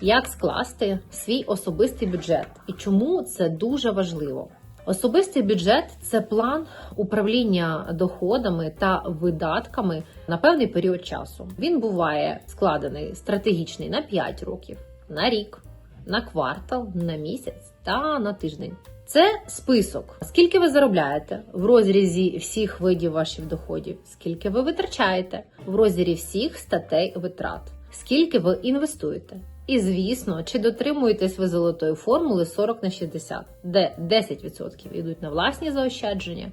як скласти свій особистий бюджет і чому це дуже важливо. Особистий бюджет це план управління доходами та видатками на певний період часу. Він буває складений стратегічний на 5 років, на рік, на квартал, на місяць та на тиждень. Це список, скільки ви заробляєте в розрізі всіх видів ваших доходів, скільки ви витрачаєте в розрізі всіх статей витрат, скільки ви інвестуєте. І звісно, чи дотримуєтесь ви золотої формули 40 на 60, де 10% йдуть на власні заощадження,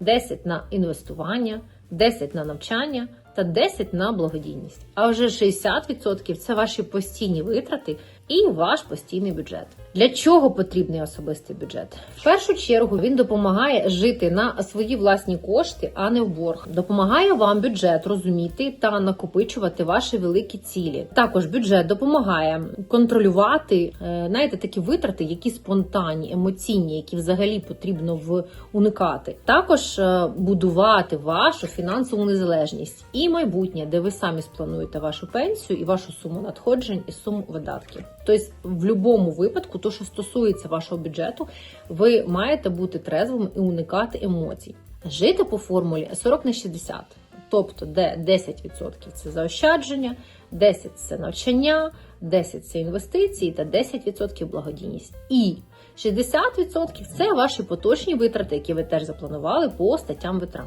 10 на інвестування, 10 на навчання та 10 на благодійність. А вже 60% це ваші постійні витрати і ваш постійний бюджет. Для чого потрібний особистий бюджет? В першу чергу він допомагає жити на свої власні кошти, а не в борг. Допомагає вам бюджет розуміти та накопичувати ваші великі цілі. Також бюджет допомагає контролювати е, знаєте, такі витрати, які спонтанні, емоційні, які взагалі потрібно в уникати. Також е, будувати вашу фінансову незалежність і майбутнє, де ви самі сплануєте вашу пенсію і вашу суму надходжень і суму видатків. Тобто, в будь-якому випадку, то що стосується вашого бюджету, ви маєте бути трезвим і уникати емоцій. Жити по формулі 40 на 60. Тобто, де 10% це заощадження, 10% це навчання, 10% це інвестиції та 10% благодійність. І 60% це ваші поточні витрати, які ви теж запланували по статтям витрат.